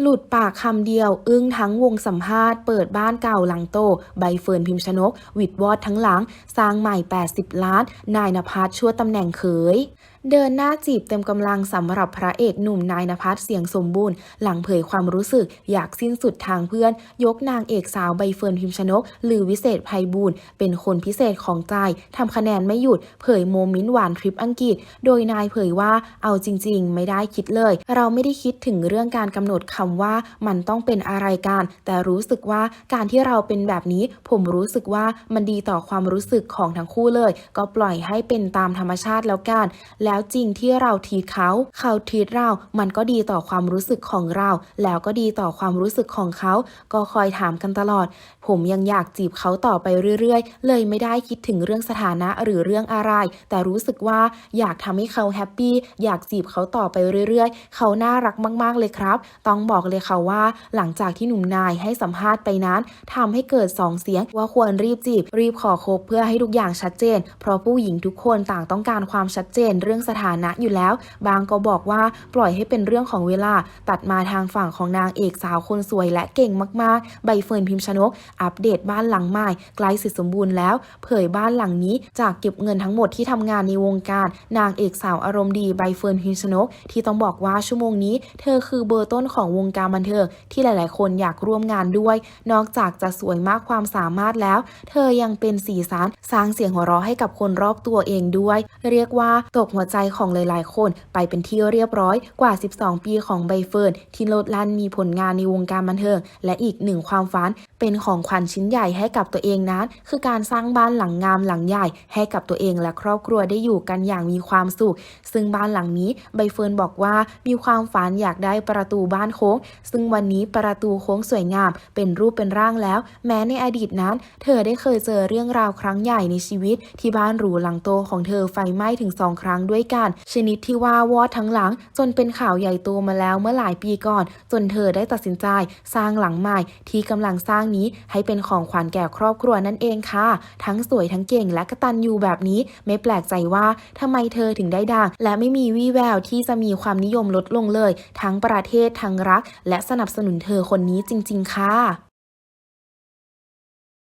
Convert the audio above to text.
หลุดปากคำเดียว อึ้งทั้งวงสัมภาษณ์เปิดบ้านเก่าหลังโต ใบเฟิร์นพิมชนก วิดวอดทั้งหลัง สร้างใหม่ 80 ล้าน นายนภัสชั่วตำแหน่งเขย เดินหน้าจีบเต็มกำลังสำหรับพระเอกหนุ่มนายนภัสเสียงสมบูรณ์ หลังเผยความรู้สึกอยากสิ้นสุดทางเพื่อน ยกนางเอกสาวใบเฟิร์นพิมชนก หรือวิเศษภัยบูลย์เป็นคนพิเศษของใจทำคะแนนไม่หยุด เผยโมเมนต์หวานทริปอังกฤษ โดยนายเผยว่าเอาจริง ๆ ไม่ได้คิดเลย เราไม่ได้คิดถึงเรื่องการกำหนดคำว่ามันต้องเป็นอะไรกัน แต่รู้สึกว่าการที่เราเป็นแบบนี้ ผมรู้สึกว่ามันดีต่อความรู้สึกของทั้งคู่เลย ก็ปล่อยให้เป็นตามธรรมชาติแล้วกันแล้แล้วจริงที่เราทีเขา เขาทีเรา มันก็ดีต่อความรู้สึกของเรา แล้วก็ดีต่อความรู้สึกของเขา ก็คอยถามกันตลอด ผมยังอยากจีบเขาต่อไปเรื่อยๆ เลยไม่ได้คิดถึงเรื่องสถานะหรือเรื่องอะไร แต่รู้สึกว่าอยากทำให้เขาแฮปปี้อยากจีบเขาต่อไปเรื่อยๆ เขาน่ารักมากๆเลยครับ ต้องบอกเลยค่ะว่า หลังจากที่หนุ่มนายให้สัมภาษณ์ไปนั้นทำให้เกิดสองเสียงว่าควรรีบจีบ รีบขอคบเพื่อให้ทุกอย่างชัดเจน เพราะผู้หญิงทุกคนต่างต้องการความชัดเจนเรื่องสถานะอยู่แล้ว บางก็บอกว่าปล่อยให้เป็นเรื่องของเวลา ตัดมาทางฝั่งของนางเอกสาวคนสวยและเก่งมากๆ ใบเฟิร์นพิมพ์ชนก อัปเดตบ้านหลังใหม่ใกล้เสร็จสมบูรณ์แล้ว เผยบ้านหลังนี้จากเก็บเงินทั้งหมดที่ทำงานในวงการ นางเอกสาวอารมณ์ดีใบเฟิร์นพิมพ์ชนก ที่ต้องบอกว่าชั่วโมงนี้ เธอคือเบอร์ต้นของวงการบันเทิงที่หลาย ๆ คนอยากร่วมงานด้วย นอกจากจะสวยมากความสามารถแล้ว เธอยังเป็นสีสันสร้างเสียงหัวเราะให้กับคนรอบตัวเองด้วย เรียกว่าตกหัวใจจของหลายๆ คนไปเป็นที่เรียบร้อยกว่า 12 ปีของใบเฟิร์นที่โลดแล่นมีผลงานในวงการบันเทิง และอีกหนึ่งความฝันเป็นของขวัญชิ้นใหญ่ให้กับตัวเองนั้นคือการสร้างบ้านหลังงามหลังใหญ่ให้กับตัวเองและครอบครัวได้อยู่กันอย่างมีความสุข ซึ่งบ้านหลังนี้ใบเฟิร์นบอกว่ามีความฝันอยากได้ประตูบ้านโค้ง ซึ่งวันนี้ประตูโค้งสวยงาม เป็นรูปเป็นร่างแล้ว แม้ในอดีตนั้น เธอได้เคยเจอเรื่องราวครั้งใหญ่ในชีวิต ที่บ้านหรูหลังโตของเธอไฟไหม้ถึงสองครั้งด้วยกัน ชนิดที่ว่าวอดทั้งหลัง จนเป็นข่าวใหญ่โตมาแล้วเมื่อหลายปีก่อน จนเธอได้ตัดสินใจสร้างหลังใหม่ ที่กำลังสร้างนี้ให้เป็นของขวัญแก่ครอบครัวนั่นเองค่ะ ทั้งสวยทั้งเก่งและกตัญญูแบบนี้ ไม่แปลกใจว่าทำไมเธอถึงได้ดัง และไม่มีวี่แววที่จะมีความนิยมลดลงเลย ทั้งประเทศทั้งรัก และสนับสนุนเธอคนนี้จริง ๆ ค่ะ